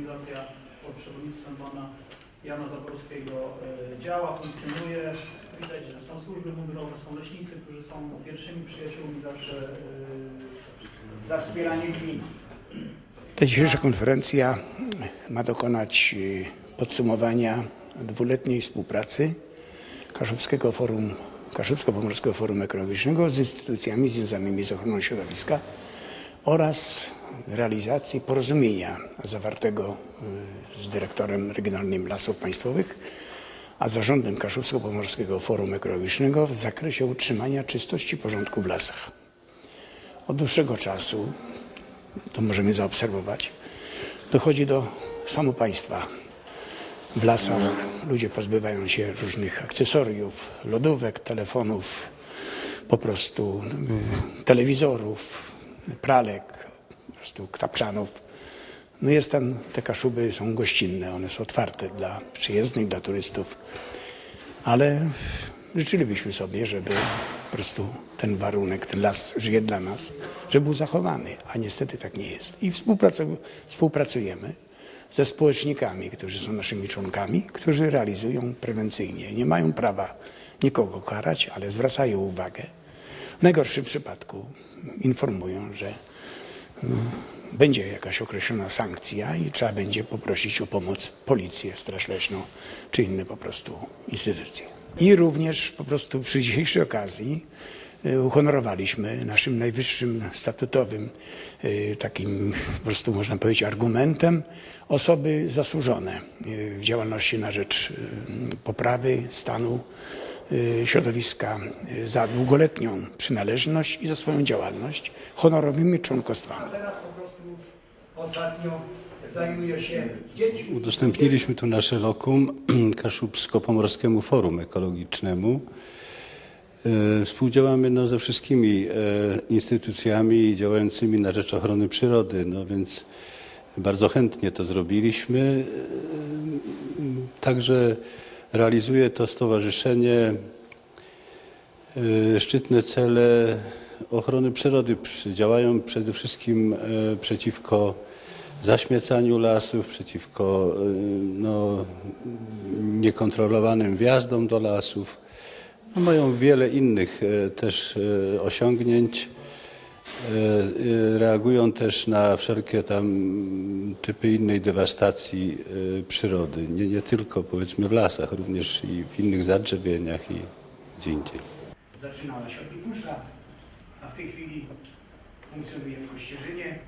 organizacja pod przewodnictwem pana Jana Zaborskiego e, działa, funkcjonuje. Widać, że są służby mundurowe, są leśnicy, którzy są pierwszymi przyjaciółmi zawsze e, za wspieranie gmin. Ta dzisiejsza konferencja ma dokonać y, podsumowania dwuletniej współpracy Kaszubskiego Forum, Kaszubsko-Pomorskiego Forum Ekologicznego z instytucjami związanymi z ochroną środowiska oraz realizacji porozumienia zawartego y, z dyrektorem Regionalnym Lasów Państwowych, a zarządem Kaszubsko-Pomorskiego Forum Ekologicznego w zakresie utrzymania czystości porządku w lasach. Od dłuższego czasu to możemy zaobserwować, dochodzi do samopaństwa. W lasach ludzie pozbywają się różnych akcesoriów, lodówek, telefonów, po prostu y, telewizorów, pralek, prostu tapczanów. No jest tam, te kaszuby są gościnne, one są otwarte dla przyjezdnych, dla turystów, ale życzylibyśmy sobie, żeby po prostu ten warunek, ten las żyje dla nas, żeby był zachowany, a niestety tak nie jest. I współpracu- współpracujemy ze społecznikami, którzy są naszymi członkami, którzy realizują prewencyjnie. Nie mają prawa nikogo karać, ale zwracają uwagę. W najgorszym przypadku informują, że będzie jakaś określona sankcja i trzeba będzie poprosić o pomoc policję, straż leśną czy inne po prostu instytucje. I również po prostu przy dzisiejszej okazji y, uhonorowaliśmy naszym najwyższym statutowym y, takim po prostu można powiedzieć argumentem osoby zasłużone y, w działalności na rzecz poprawy stanu środowiska y, za długoletnią przynależność i za swoją działalność honorowymi członkostwami. A teraz po prostu ostatnio zajmuje się dziećmi. Udostępniliśmy tu nasze lokum Kaszubsko-Pomorskiemu Forum Ekologicznemu. E, Współdziałamy no, ze wszystkimi instytucjami działającymi na rzecz ochrony przyrody, no więc bardzo chętnie to zrobiliśmy. Także realizuje to stowarzyszenie e, szczytne cele ochrony przyrody. Przy- Działają przede wszystkim e, przeciwko zaśmiecaniu lasów, przeciwko e, no, niekontrolowanym wjazdom do lasów. No, mają wiele innych e, też e, osiągnięć. E, e, Reagują też na wszelkie tam typy innej dewastacji e, przyrody. Nie, nie tylko powiedzmy w lasach, również i w innych zadrzewieniach i gdzie indziej. Zaczynała się od Liwusza, a w tej chwili funkcjonuje w Kościerzynie.